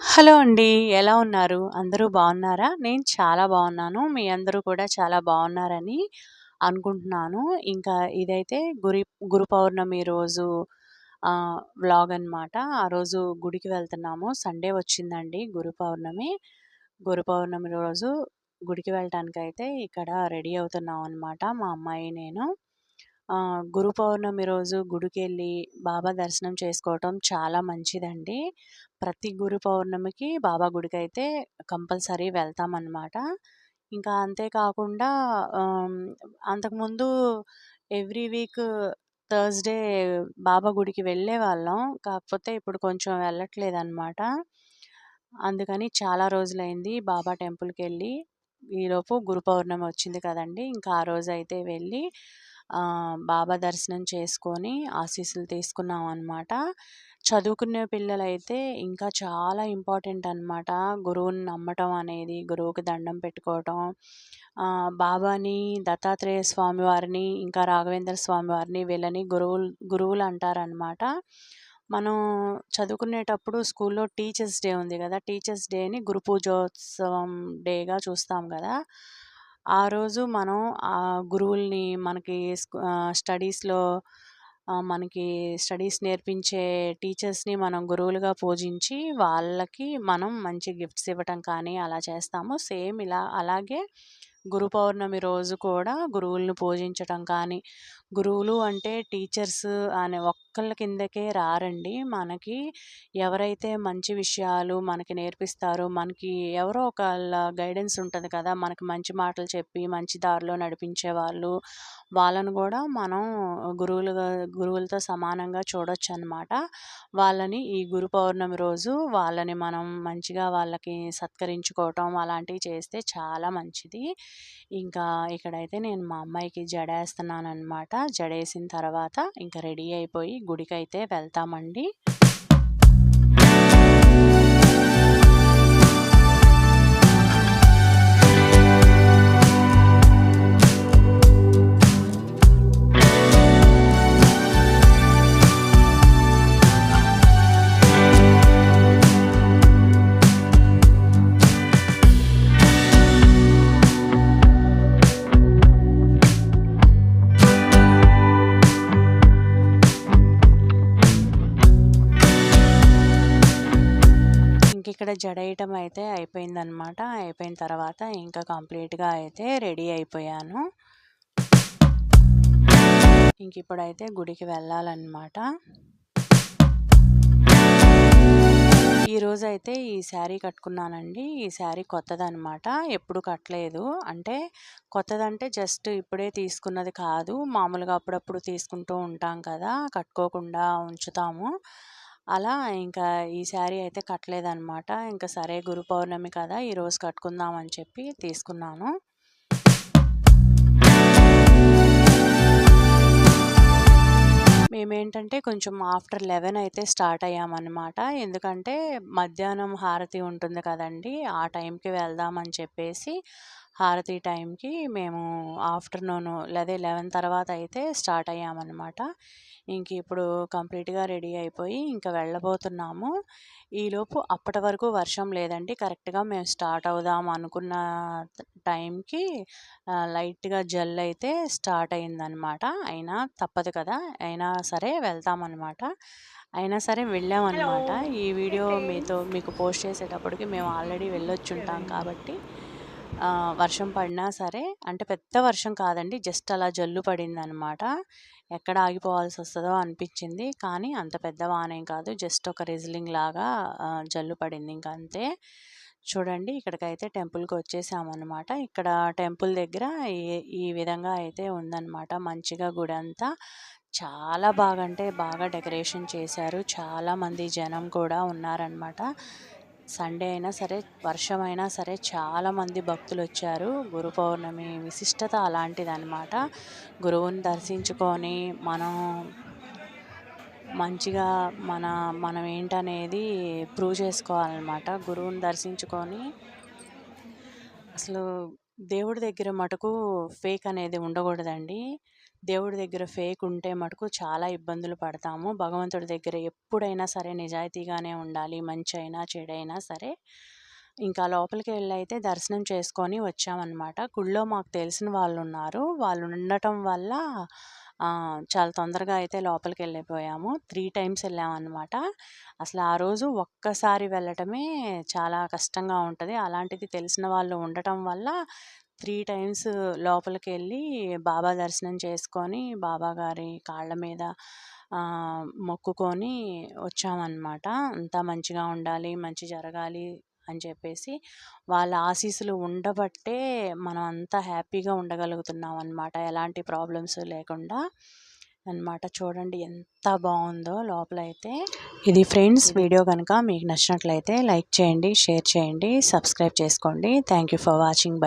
Hello అండి. ఎలా ఉన్నారు? అందరూ బాగున్నారా నేను చాలా బాగున్నాను మీ అందరూ కూడా చాలా బాగున్నారని అనుకుంటున్నాను. ఇంకా ఇదైతే గురి గురు పౌర్ణమి రోజు వ్లాగ్ అనమాట. ఆ రోజు గుడికి వెళ్తున్నాము. సండే వచ్చిందండి గురు పౌర్ణమి. గురు పౌర్ణమి రోజు గుడికి వెళ్ళటానికి అయితే ఇక్కడ రెడీ అవుతున్నాం అనమాట. మా అమ్మాయి, నేను. గురు పౌర్ణమి రోజు గుడికెళ్ళి బాబా దర్శనం చేసుకోవటం చాలా మంచిదండి. ప్రతి గురు పౌర్ణమికి బాబా అయితే కంపల్సరీ వెళ్తామనమాట. ఇంకా అంతేకాకుండా అంతకుముందు ఎవ్రీ వీక్ థర్స్‌డే బాబా గుడికి వెళ్ళేవాళ్ళం. కాకపోతే ఇప్పుడు కొంచెం వెళ్ళట్లేదు అనమాట అందుకని చాలా రోజులైంది బాబా టెంపుల్కి వెళ్ళి ఈలోపు గురు పౌర్ణమి వచ్చింది కదండీ! ఇంకా ఆ రోజైతే వెళ్ళి బాబా దర్శనం చేసుకొని ఆశీస్సులు తీసుకున్నాం అనమాట చదువుకునే పిల్లలైతే ఇంకా చాలా ఇంపార్టెంట్ అనమాట. గురువుని నమ్మటం అనేది, గురువుకి దండం పెట్టుకోవటం. బాబాని, దత్తాత్రేయ స్వామి వారిని, ఇంకా రాఘవేంద్ర స్వామి వారిని వీళ్ళని గురువులు అంటారనమాట మనం చదువుకునేటప్పుడు స్కూల్‌లో టీచర్స్ డే ఉంది కదా టీచర్స్ డేని గురు పూజోత్సవం డేగా చూస్తాం కదా ఆ రోజు మనం ఆ గురువుల్ని మనకి స్టడీస్‌లో ఆహ్, మనకి స్టడీస్ నేర్పించే టీచర్స్‌ని మనం గురువులుగా పూజించి, వాళ్ళకి మనం మంచి గిఫ్ట్స్ ఇవ్వటం కానీ అలా చేస్తాము. సేమ్ ఇలా అలాగే గురు పౌర్ణమి రోజు కూడా గురువులను పూజించటం కానీ, గురువులు అంటే టీచర్స్ అనే మొక్కల కిందకే రారండి. మనకి ఎవరైతే మంచి విషయాలు మనకి నేర్పిస్తారో, మనకి ఎవరో ఒకళ్ళ గైడెన్స్ ఉంటుంది కదా! మనకి మంచి మాటలు చెప్పి, మంచి దారిలో నడిపించే వాళ్ళు వాళ్ళను కూడా మనం గురువులుగా గురువులతో సమానంగా చూడొచ్చనమాట. వాళ్ళని ఈ గురు పౌర్ణమి రోజు వాళ్ళని మనం మంచిగా వాళ్ళకి సత్కరించుకోవటం అలాంటివి చేస్తే చాలా మంచిది. ఇంకా ఇక్కడైతే నేను మా అమ్మాయికి జడేస్తున్నాను అనమాట జడేసిన తర్వాత ఇంకా రెడీ అయిపోయి గుడికైతే వెళ్తామండి. ఇక్కడ జడేయటం అయితే అయిపోయిందనమాట. అయిపోయిన తర్వాత ఇంకా కంప్లీట్‌గా అయితే రెడీ అయిపోయాను. ఇంకిప్పుడైతే గుడికి వెళ్ళాలన్నమాట ఈరోజైతే ఈ శారీ కట్టుకున్నానండి. ఈ శారీ కొత్తదనమాట. ఎప్పుడు కట్టలేదు. అంటే కొత్తదంటే జస్ట్ ఇప్పుడే తీసుకున్నది కాదు. మామూలుగా అప్పుడప్పుడు తీసుకుంటూ ఉంటాం కదా! కట్టుకోకుండా ఉంచుతాము. అలా ఇంకా ఈ శారీ అయితే కట్టలేదనమాట. ఇంకా సరే గురు పౌర్ణమి కదా! ఈరోజు కట్టుకుందాం అని చెప్పి తీసుకున్నాను. మేమేంటంటే కొంచెం ఆఫ్టర్ 11 అయితే స్టార్ట్ అయ్యామన్నమాట ఎందుకంటే మధ్యాహ్నం హారతి ఉంటుంది కదండీ! ఆ టైంకి వెళ్దామని చెప్పేసి హారతి టైంకి మేము ఆఫ్టర్‌నూన్ లేదా లెవెన్ తర్వాత అయితే స్టార్ట్ అయ్యామనమాట. ఇంక ఇప్పుడు కంప్లీట్‌గా రెడీ అయిపోయి ఇంకా వెళ్ళబోతున్నాము. ఈలోపు అప్పటి వరకు వర్షం లేదండి. కరెక్ట్‌గా మేము స్టార్ట్ అవుదాం అనుకున్న టైంకి లైట్గా జల్ అయితే స్టార్ట్ అయిందనమాట. అయినా తప్పదు కదా! అయినా సరే వెళ్తామనమాట. అయినా సరే వెళ్ళామన్నమాట ఈ వీడియో మీతో మీకు పోస్ట్ చేసేటప్పటికి మేము ఆల్రెడీ వెళ్ళొచ్చుంటాం కాబట్టి వర్షం పడినా సరే అంటే పెద్ద వర్షం కాదండి. జస్ట్ అలా జల్లు పడిందనమాట. ఎక్కడ ఆగిపోవాల్సి వస్తుందో అనిపించింది. కానీ అంత పెద్ద వానేం కాదు. జస్ట్ ఒక రిజిలింగ్ లాగా జల్లు పడింది ఇంకంతే. చూడండి ఇక్కడికైతే టెంపుల్కి వచ్చేసామన్నమాట ఇక్కడ టెంపుల్ దగ్గర ఈ ఈ విధంగా అయితే ఉందన్నమాట మంచిగా గుడి అంతా చాలా బాగా అంటే బాగా డెకరేషన్ చేశారు. చాలామంది జనం కూడా ఉన్నారనమాట. సండే అయినా సరే, వర్షమైనా సరే చాలామంది భక్తులొచ్చారు. గురు పౌర్ణమి విశిష్టత అలాంటిదనమాట. గురువుని దర్శించుకొని మనం మంచిగా మన మనం ఏంటనేది ప్రూవ్ చేసుకోవాలన్నమాట గురువుని దర్శించుకొని అసలు దేవుడి దగ్గర మటుకు ఫేక్ అనేది ఉండకూడదండి. దేవుడి దగ్గర ఫేక్ ఉంటే మటుకు చాలా ఇబ్బందులు పడతాము. భగవంతుడి దగ్గర ఎప్పుడైనా సరే నిజాయితీగానే ఉండాలి. మంచి అయినా చెడైనా సరే. ఇంకా లోపలికి వెళ్ళి అయితే దర్శనం చేసుకొని వచ్చామన్నమాట. గుళ్ళో మాకు తెలిసిన వాళ్ళు ఉన్నారు వాళ్ళు ఉండటం వల్ల చాలా తొందరగా అయితే లోపలికి వెళ్ళిపోయాము. త్రీ టైమ్స్ వెళ్ళామన్నమాట. అసలు ఆ రోజు ఒక్కసారి వెళ్ళటమే చాలా కష్టంగా ఉంటుంది. అలాంటిది తెలిసిన వాళ్ళు ఉండటం వల్ల త్రీ టైమ్స్ లోపలికి వెళ్ళి బాబా దర్శనం చేసుకొని బాబా గారి కాళ్ళ మీద మొక్కుకొని వచ్చామన్నమాట. అంతా మంచిగా ఉండాలి మంచి జరగాలి అని చెప్పేసి వాళ్ళ ఆశీస్సులు ఉండబట్టే మనం అంతా హ్యాపీగా ఉండగలుగుతున్నాం అనమాట ఎలాంటి ప్రాబ్లమ్స్ లేకుండా అనమాట చూడండి ఎంత బాగుందో లోపల అయితే ఇది ఫ్రెండ్స్ వీడియో కనుక మీకు నచ్చినట్లయితే లైక్ చేయండి షేర్ చేయండి సబ్స్క్రైబ్ చేసుకోండి. Thank you for watching. Bye